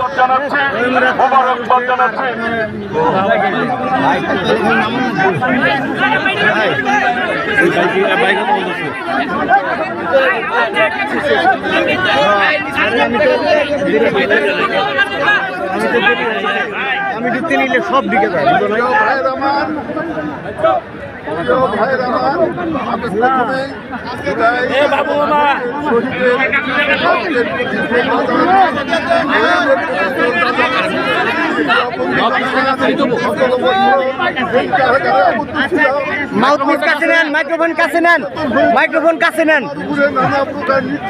মোবারকবাদ জানাচ্ছি মোবারকবাদ জানাচ্ছি। আমি ঢুকতে নিলে সব দিকে যায় মাউথপিস কাছে নেন মাইক্রোফোন কাছে নেন মাইক্রোফোন কাছে নেন।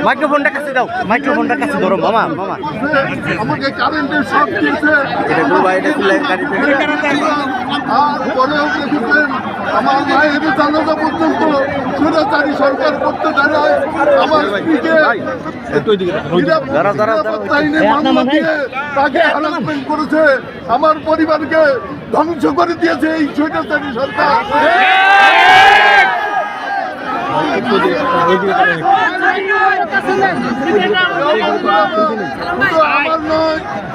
মাইক্রোফোনটা কাছে দাও মাইক্রোফোনটা কাছে ধরো মামা মামা। আমাকে কারেন্টের শক দিয়েছে এটা ডুবা এটা খুলে আর পরেও দেখেছেন আমার মায়ের জানাজা পর্যন্ত স্বৈরাচারী সরকার করতে দাঁড়ায় আমার স্ত্রীকে তাকে হ্যারাসমেন্ট করেছে। আমার পরিবারকে ধ্বংস করে দিয়েছে এই স্বৈরাচারী সরকার।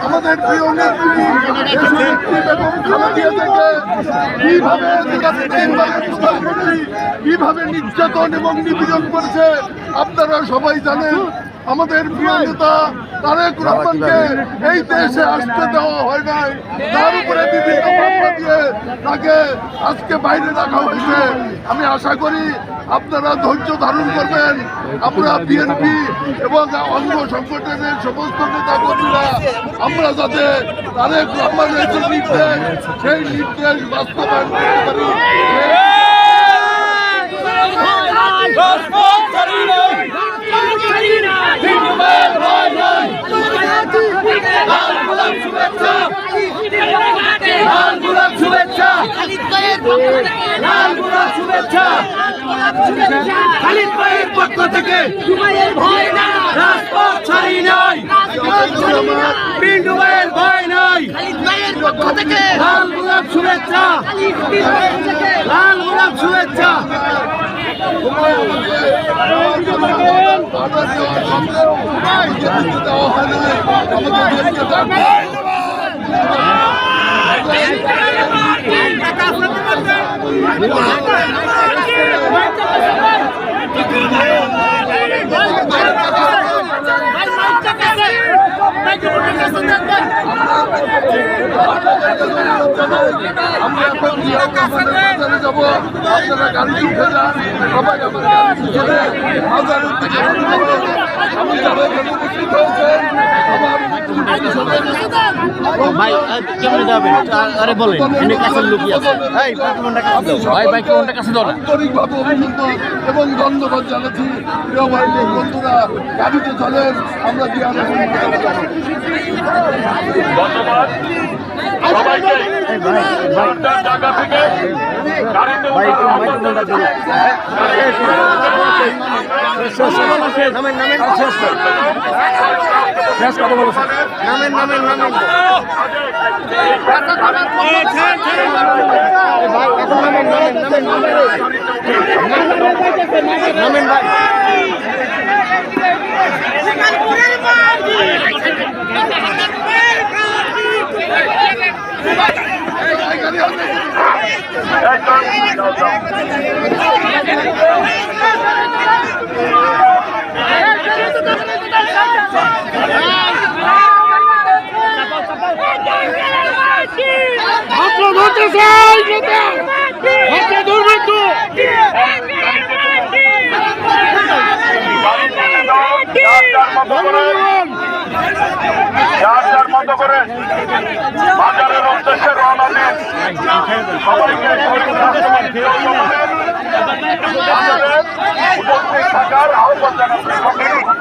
আমাদের থেকে কীভাবে কীভাবে নির্যাতন এবং নিপীড়ন করেছে, আপনারা সবাই জানেন আমাদের প্রিয় নেতা তারেক রহমানকে এই দেশে আসতে দেওয়া হয় নাই। তার উপরে বিভিন্ন মামলা দিয়ে তাকে আজকে বাইরে রাখা হয়েছে। আমি আশা করি আপনারা ধৈর্য ধারণ করবেন। আমরা বিএনপি এবং অঙ্গ সংগঠনের সমস্ত নেতা কর্মীরা আমরা যাতে তারেক রহমানের যে নির্দেশ সেই নির্দেশ বাস্তবায়ন করতে পারি। খালিদ ভাইয়ের পক্ষ থেকে রাজপথ ছাড়ি নাই পিন্টু ভাইয়ের ভয় নাই লাল গোলাপ শুভেচ্ছা। লাল গোলাপ শুভেচ্ছা। বাধা দেওয়ার সত্ত্বেও যেতে দেওয়া হয় নাই আমাদেরকে ডাকবে। আমরা এখন জিয়া যাব। আপনারা গাড়ি উঠে যান সবাই আমার গাড়ি চলে ভাই কেমন যাবেন? আরে বলেন এনে কাছে লুকি আছে। এই মাইক্রোফোনটা কাছে দাও ভাই মাইক্রোফোনটা কাছে দাও আন্তরিকভাবে অভিনন্দন এবং ধন্যবাদ জানাচ্ছি। প্রিয় ভাই বন্ধুরা গাড়িতে চলেন আমরা ধন্যবাদ। সবাইকে থেকে গাড়িতে ভাই একটু মাইক্রোফোনটা ধরো নামেন নামেন শেষ কথা বলো নামেন নামেন নামেন ভাই এখন নামেন নামেন নামেন নামেন ভাই এই তো, যাও, যাও। আপনার ধরতে চাই নেতা আপনি ধরবেন তো যার যার মতো করে বাজারের উদ্দেশ্যে রওনা দিন। সবাইকে উপস্থিত থাকার আহ্বান জানাচ্ছি।